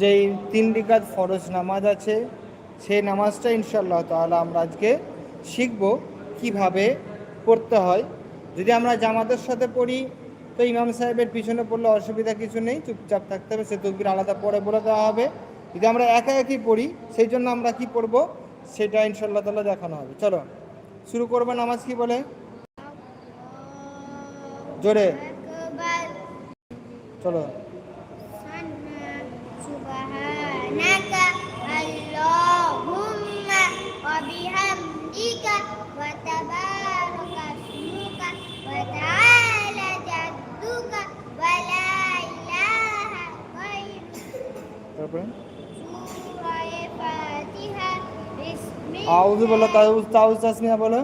যেই তিন রিকাত ফরজ নামাজ আছে সেই নামাজটা ইনশাল্লাহ তাহলে আমরা আজকে শিখব কীভাবে পড়তে হয়। যদি আমরা জামাতের সাথে পড়ি তো ইমাম সাহেবের পিছনে পড়লে অসুবিধা কিছু নেই চুপচাপ থাকতে হবে সে তকবির আলাদা পরে বলে দেওয়া হবে। যদি আমরা একা একই পড়ি সেই জন্য আমরা কি পড়ব সেটা ইনশাল্লাহ তালা দেখানো হবে। চলো শুরু করব নামাজ কি বলে? জোরে। চলো। গায়রুকা তারপরে সূরা ফাতিহা বিসমিল্লাহ আউযু বলো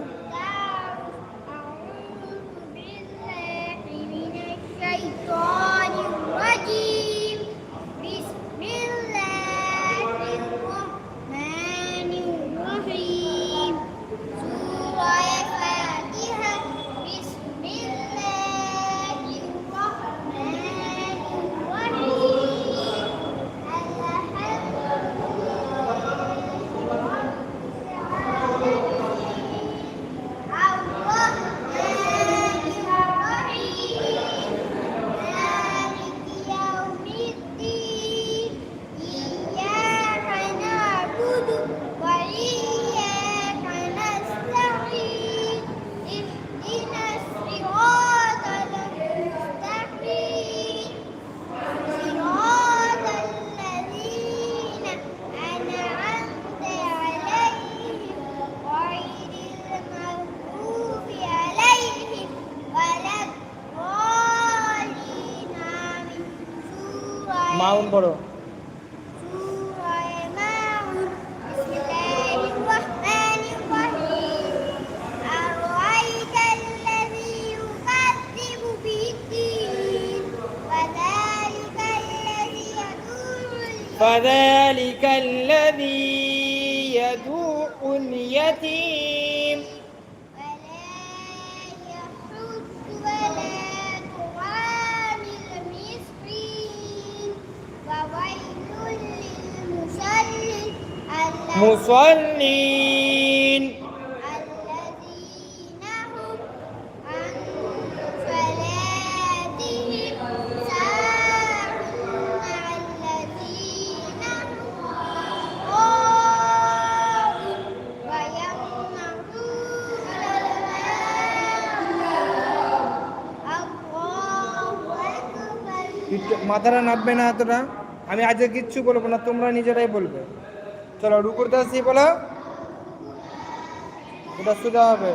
فذلك الذي يدوء اليتيم. ولا يحض ولا طعام المسكين وويل للمصلين الذين মাথাটা নাববে না এতটা। আমি আজকে কিচ্ছু বলব না, তোমরা নিজেরাই বলবে। চলো, রুকুর দাসি, বলো। এটা সোজা হবে।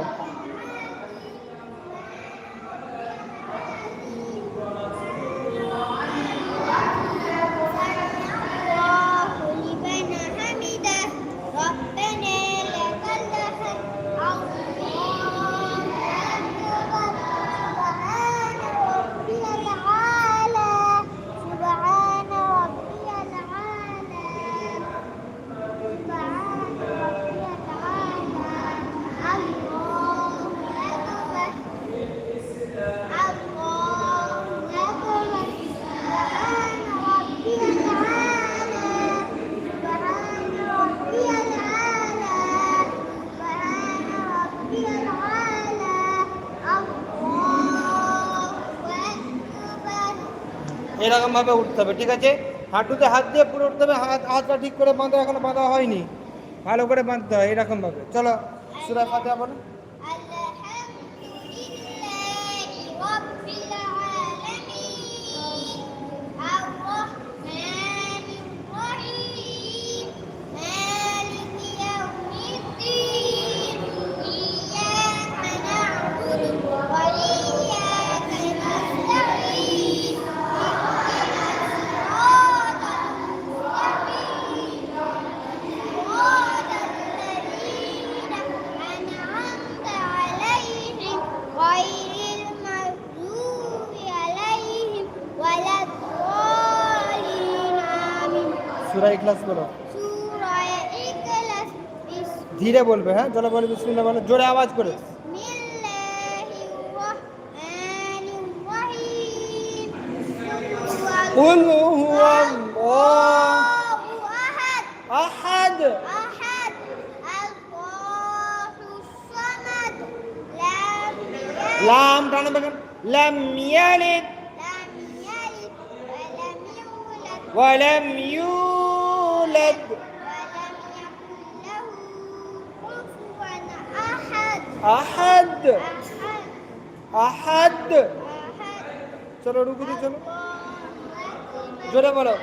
এরকম ভাবে উঠতে হবে, ঠিক আছে? হাঁটুতে হাত দিয়ে পুরো উঠতে হবে, হাত হাতটা ঠিক করে বাঁধা, এখনও বাঁধা হয়নি। ভালো করে বাঁধতে হয় এরকমভাবে। চলো সুরা ফাতে বলো। সুরা ইখলাস বলো ধীরে বলবে হ্যাঁ? জোরে বলবে শুনে বলো জোরে আওয়াজ করে। ওয়ালাম ইউ يكن له كفوا أحد أحد أحد চলো রুকুতে চলো জোরে বলো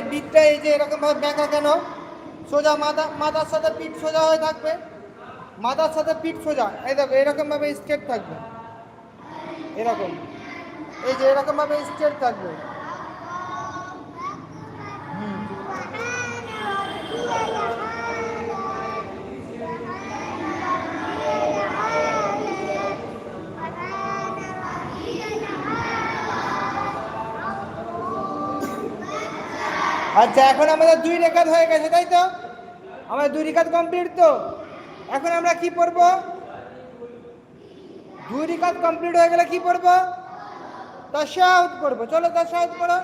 এই পিঠটা এই যে এরকম ভাবে ব্যাঁকা কেন? সোজা মাথা মাথার সাথে পিঠ সোজা হয়ে থাকবে। মাথার সাথে পিঠ সোজা। এই দেখো এরকম ভাবে স্ট্রেট থাকবে। এরকম। এই যে এরকম ভাবে স্ট্রেট থাকবে। হুম। আচ্ছা এখন আমাদের দুই রেখাত হয়ে গেছে তাই তো? আমাদের দুই রেখাত কমপ্লিট তো? এখন আমরা কি পড়ব? দুই রেখাত কমপ্লিট হয়ে গেলে কি পড়ব? তাশাহুদ পড়ব। চলো তাশাহুদ পড়ো।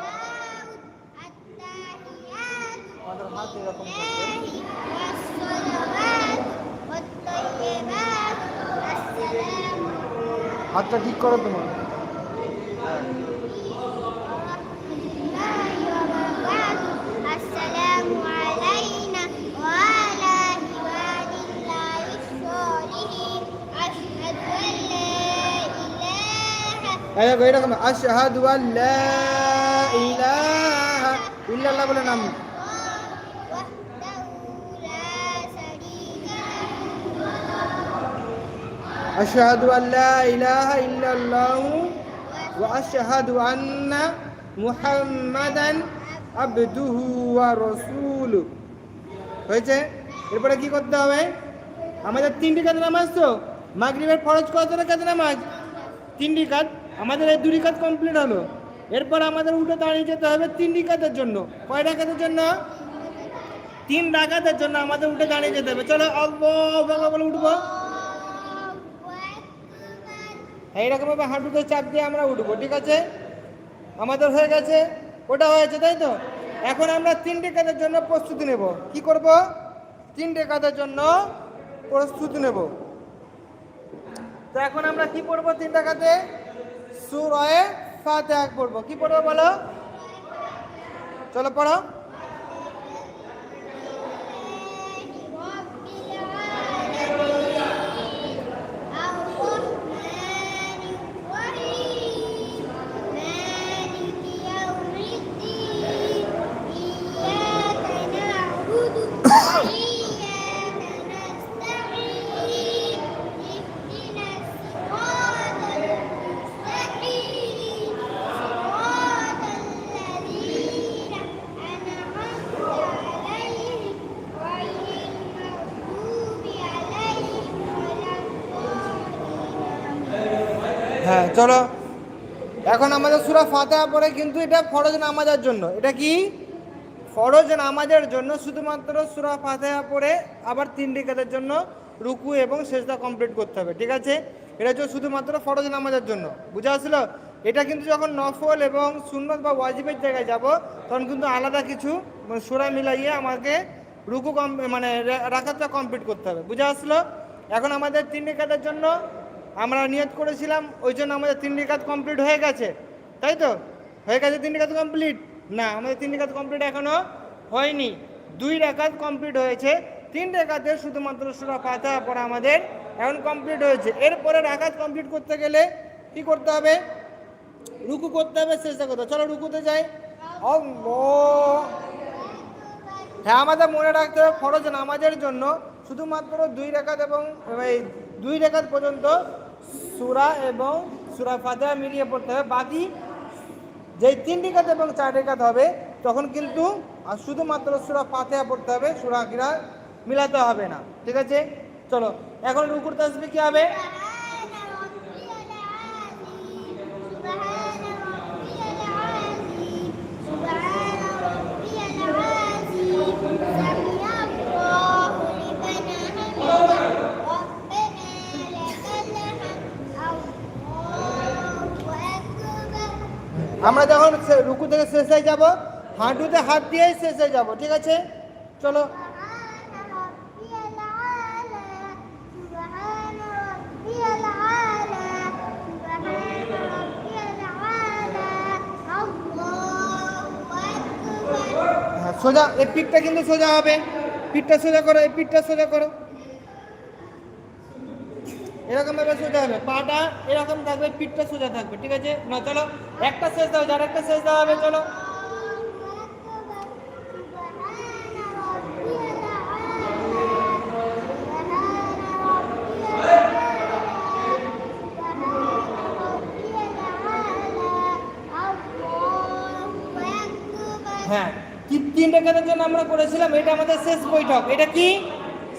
আমাদের হাত এরকম হাতটা ঠিক করো তোমার। আশহাদু আল্লা ইলাহা ইল্লাল্লাহ বলে নাম। আশহাদু আল্লা ইলাহা ইল্লাল্লাহ ওয়া আশহাদু আন্না মুহাম্মাদান আবদুহু ওয়া রাসূলুহু। হয়েছে? এরপরে কি করতে হবে? আমাদের তিনটি কাজ নামাজ তো? মাগরিবের ফরজ কত কাজ নামাজ? তিনটি কাজ। আমাদের এই দুটি কাজ কমপ্লিট হলো। এরপর আমাদের উঠে দাঁড়িয়ে যেতে হবে তিন কাজের জন্য। কয় ডাকাতের জন্য? তিন ডাকাতের জন্য আমাদের উঠে দাঁড়িয়ে যেতে হবে। চলো, অল্প বলে উঠবো। এইরকম ভাবে হাঁটুতে চাপ দিয়ে আমরা উঠবো, ঠিক আছে? আমাদের হয়ে গেছে, ওটা হয়েছে, তাই তো? এখন আমরা তিনটে কাজের জন্য প্রস্তুতি নেব। কি করব? তিনটে কাজের জন্য প্রস্তুতি নেব। তো এখন আমরা কি পড়ব তিনটা কাজে সুরয়ে ফাতেহা পড়ব। কি পড়ব বলো? চলো পড়ো। চলো। এখন আমাদের সুরা ফাতেহা পড়ে কিন্তু এটা ফরজ নামাজের জন্য। এটা কি? ফরজ নামাজের জন্য শুধুমাত্র সুরা ফাতেহা পড়ে আবার তিন রিকাতের জন্য রুকু এবং সেজদা কমপ্লিট করতে হবে, ঠিক আছে? এটা হচ্ছে শুধুমাত্র ফরজ নামাজের জন্য। বুঝা আসলো? এটা কিন্তু যখন নফল এবং সুন্নত বা ওয়াজিবের জায়গায় যাব, তখন কিন্তু আলাদা কিছু মানে সুরা মিলাইয়ে আমাকে রুকু কম মানে রা- রাকাতটা কমপ্লিট করতে হবে। বুঝা আসলো? এখন আমাদের তিন রিকাতের জন্য আমরা নিয়ত করেছিলাম, ওই জন্য আমাদের তিন রিকাত কমপ্লিট হয়ে গেছে। তাই তো? হয়ে গেছে তিন রিকাত কমপ্লিট না, আমাদের তিন রেখাত কমপ্লিট এখনও হয়নি। দুই রেখাত কমপ্লিট হয়েছে। তিন রেখাতে শুধুমাত্র সুরা ফাতিহা পড়া আমাদের এখন কমপ্লিট হয়েছে। এরপরে রাকাত কমপ্লিট করতে গেলে কি করতে হবে? রুকু করতে হবে করতে হবে। চলো রুকুতে যাই। হ্যাঁ আমাদের মনে রাখতে হবে, ফরজ নামাজের জন্য শুধুমাত্র দুই রেখাত এবং এই দুই রেখাত পর্যন্ত সুরা এবং সুরা ফাতেহা মিলিয়ে পড়তে হবে। বাকি যেই তিন কাজ এবং চার কাজ হবে, তখন কিন্তু আর শুধুমাত্র সুরা ফাতেহা পড়তে হবে, সুরা কিরা মিলাতে হবে না। ঠিক আছে? চলো, এখন রুকুর তাসবি কি হবে? আমরা যখন রুকু থেকে শেষে যাব, হাঁটুতে হাত দিয়েই শেষে যাব, ঠিক আছে? চলো। হ্যাঁ, সোজা, এই পিঠটা কিন্তু সোজা হবে। পিঠটা সোজা করো, এই পিঠটা সোজা করো। এরকম ভাবে সোজা হবে। পাটা এরকম থাকবে, পিঠটা সোজা থাকবে, ঠিক আছে? না, চলো, একটা শেষ দাও, যার একটা শেষ দেওয়া হবে, চলো। হ্যাঁ কি তিন রেখাতের জন্য আমরা করেছিলাম, এটা আমাদের শেষ বৈঠক। এটা কি?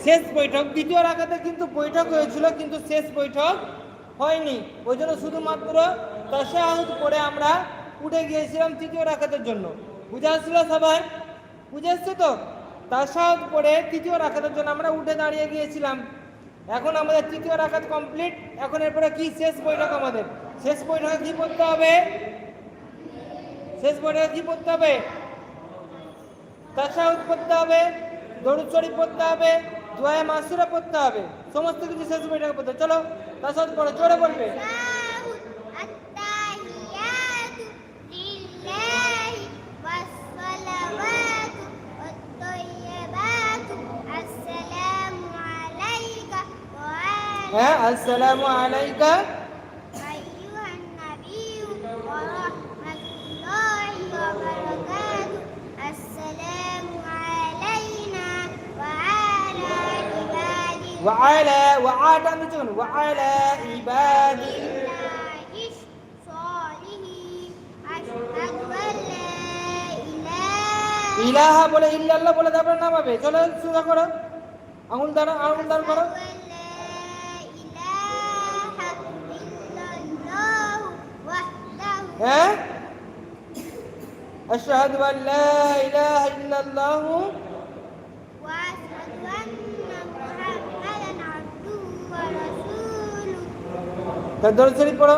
শেষ বৈঠক, দ্বিতীয় রাখাতে কিন্তু বৈঠক হয়েছিল, কিন্তু শেষ বৈঠক হয়নি। ওই জন্য শুধুমাত্র তাশাহুদ করে আমরা উঠে গিয়েছিলাম তৃতীয় রাখাতের জন্য। বুঝে আসছিল সবাই? বুঝে আসছে তো? তাশাহুদ করে তৃতীয় রাখাতের জন্য আমরা উঠে দাঁড়িয়ে গিয়েছিলাম। এখন আমাদের তৃতীয় রাখাত কমপ্লিট। এখন এরপরে কি শেষ বৈঠক আমাদের? শেষ বৈঠকে কি করতে হবে? শেষ বৈঠকে কি করতে হবে? তাসাউদ পড়তে হবে, দরুদ শরীফ পড়তে হবে দোয়া মাসুরা পড়তে হবে। সমস্ত কিছু শেষ মেয়েটাকে পড়তে চলো তার সাথে পড়ো জোরে বলবে। হ্যাঁ, হ্যাঁ আসসালামু আলাইকা। عباد وعلى وعادا بجون وعلى عباد الله الصالحين أشهد أن لا إله ইলাহা বলে ইল্লাল্লাহ বলে তারপরে নামাবে চলো সুদা করো আঙুল দাঁড়া আঙুল দাঁড় করো হ্যাঁ আশহাদু আল লা ইলাহা ইল্লাল্লাহু তার দরুদ শরীফ পড়ো।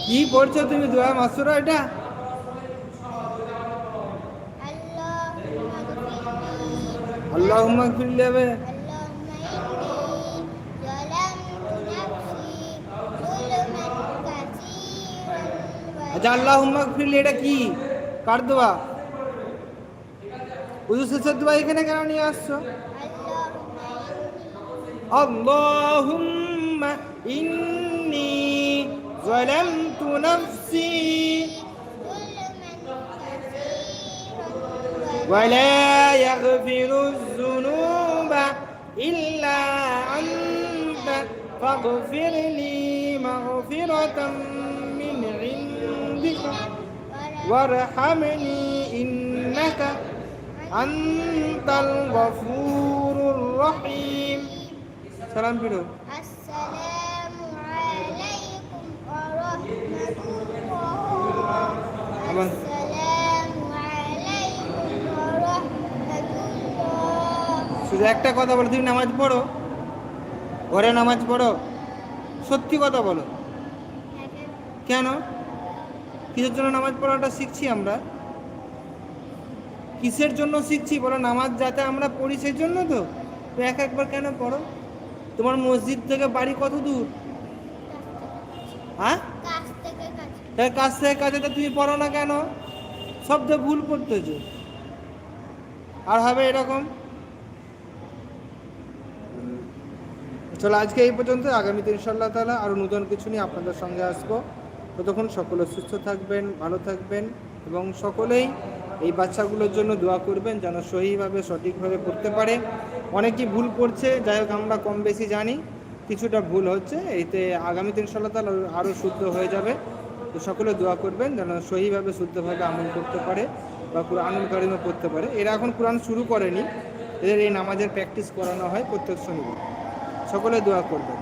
কি পড়ছো তুমি দোয়া মাসুরা এটা اللهم اغفر আল্লাহুম্মা لي ফিরলি হবে اللهم إني ظلمت نفسي ظلما كثيرا আচ্ছা আল্লাহুম্মা ফিরলি এটা কি কার দোয়া উজু শেষের দোয়া এখানে কেন নিয়ে আসছো اللهم اللهم إني إني نفسي. ولا يغفر الذنوب إلا أنت. فاغفر لي مغفرة من عندك. وارحمني إنك أنت الغفور الرحيم. سلام بيرو. শুধু একটা কথা বলো, তুমি নামাজ পড়ো? ঘরে নামাজ পড়ো? সত্যি কথা বলো। কেন? কিসের জন্য নামাজ পড়াটা শিখছি আমরা? কিসের জন্য শিখছি? বলো, নামাজ যাতে আমরা পড়ি সেই জন্য তো এক একবার কেন পড়ো? তোমার মসজিদ থেকে বাড়ি কত দূর? হ্যাঁ? তাহলে কাছ থেকে কাছে তো তুমি পড়ো না কেন? তো ভুল করতেছো। আর হবে এরকম? চলো আজকে এই পর্যন্ত। আগামীতে ইনশাল্লাহ তালা আরও নূতন কিছু নিয়ে আপনাদের সঙ্গে আসব। ততক্ষণ সকলে সুস্থ থাকবেন, ভালো থাকবেন এবং সকলেই এই বাচ্চাগুলোর জন্য দোয়া করবেন যেন সহিভাবে, সঠিকভাবে পড়তে পারে। অনেকেই ভুল করছে, যাই হোক আমরা কম বেশি জানি, কিছুটা ভুল হচ্ছে। এতে আগামীতে ইনশাল্লাহ তালা আরও শুদ্ধ হয়ে যাবে। তো সকলে দোয়া করবেন যেন সহিভাবে, শুদ্ধভাবে আমল করতে পারে বা কোরআনুল কারিমও পড়তে পারে। এরা এখন কোরআন শুরু করেনি। এদের এই নামাজের প্র্যাকটিস করানো হয় প্রত্যেক শনিবার। সকলে দোয়া করবেন।